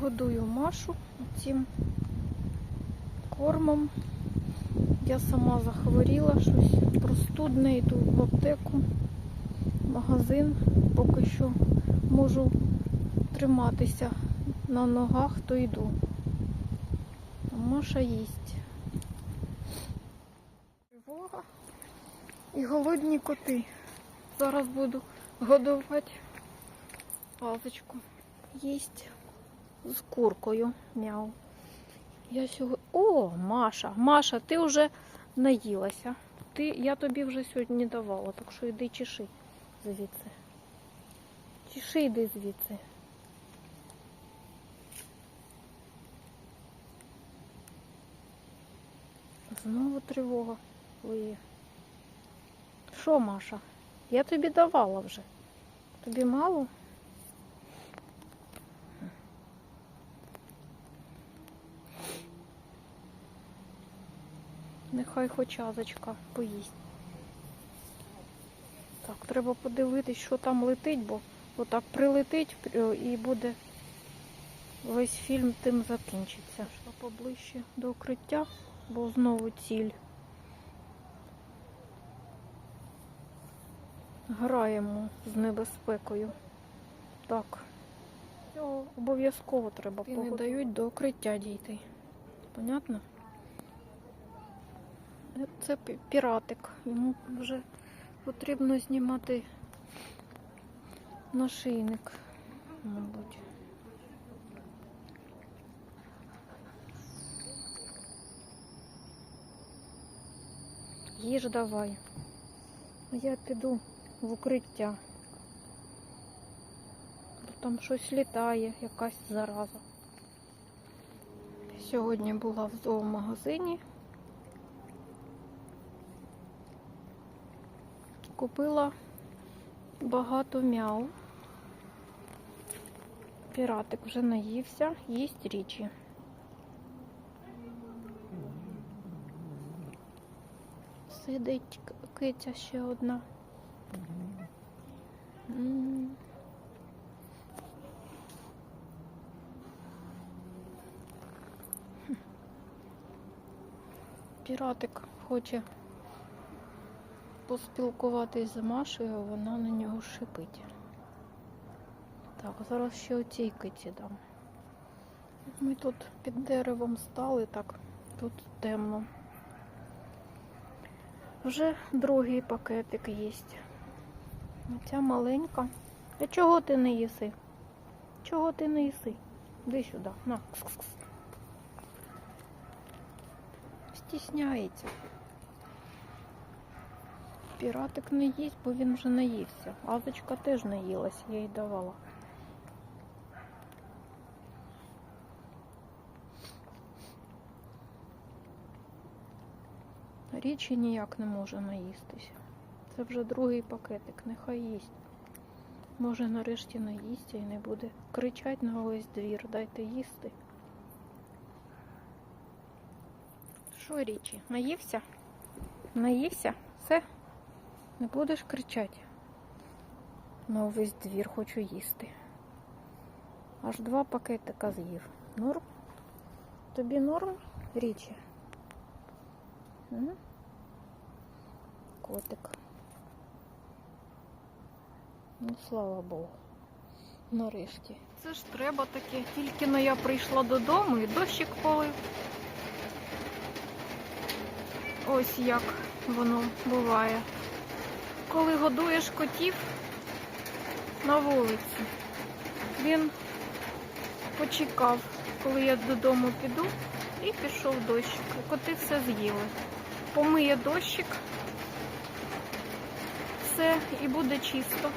Годую Машу цим кормом. Я сама захворіла, щось простудне, йду в аптеку, магазин. Поки що можу триматися на ногах, то йду. Маша їсть. Тривога і голодні коти. Зараз буду годувати пазочку. Їсть з куркою. Мяу. Я сьогодні. О, Маша! Маша, ти вже наїлася. Ти, я тобі вже сьогодні давала, так що йди чеши звідси. Чеши йди звідси. Знову тривога. Ой. Що, Маша? Я тобі давала вже. Тобі мало? Нехай хоч азочка поїсть. Так, треба подивитись, що там летить, бо отак прилетить е, і буде весь фільм тим закінчиться. Пішла поближче до укриття, бо знову ціль. Граємо з небезпекою. Так. Цього обов'язково треба І не дають до укриття дійти. Понятно? Це піратик. Йому вже потрібно знімати нашийник, мабуть. Їж давай. Я піду в укриття. Бо Там щось літає, якась зараза. Сьогодні була в зоомагазині. Купила багато мяу. Піратик вже наївся, їсть річі. Сидить киця ще одна. Піратик хоче поспілкуватись з Машею, вона на нього шипить. Так, зараз ще оцій киці дам. Ми тут під деревом стали, так, тут темно. Вже другий пакетик є. Ця маленька. А чого ти не їси? Чого ти не їси? Іди сюди. На. Стісняється. Піратик не їсть, бо він вже наївся. Азочка теж наїлась, я їй давала. Річі ніяк не може наїстися. Це вже другий пакетик, нехай їсть. Може нарешті наїсться і не буде кричать на весь двір, дайте їсти. Що, річі, наївся? Наївся? Все? Не будеш кричати? На увесь двір хочу їсти. Аж два пакетика з'їв. Норм? Тобі норм, річі? Котик. Ну, слава Богу. Нарешті. Це ж треба таке. Тільки но я прийшла додому і дощик полив. Ось як воно буває. Коли годуєш котів на вулиці, він почекав, коли я додому піду, і пішов дощик. Коти все з'їли. Помиє дощик, все і буде чисто.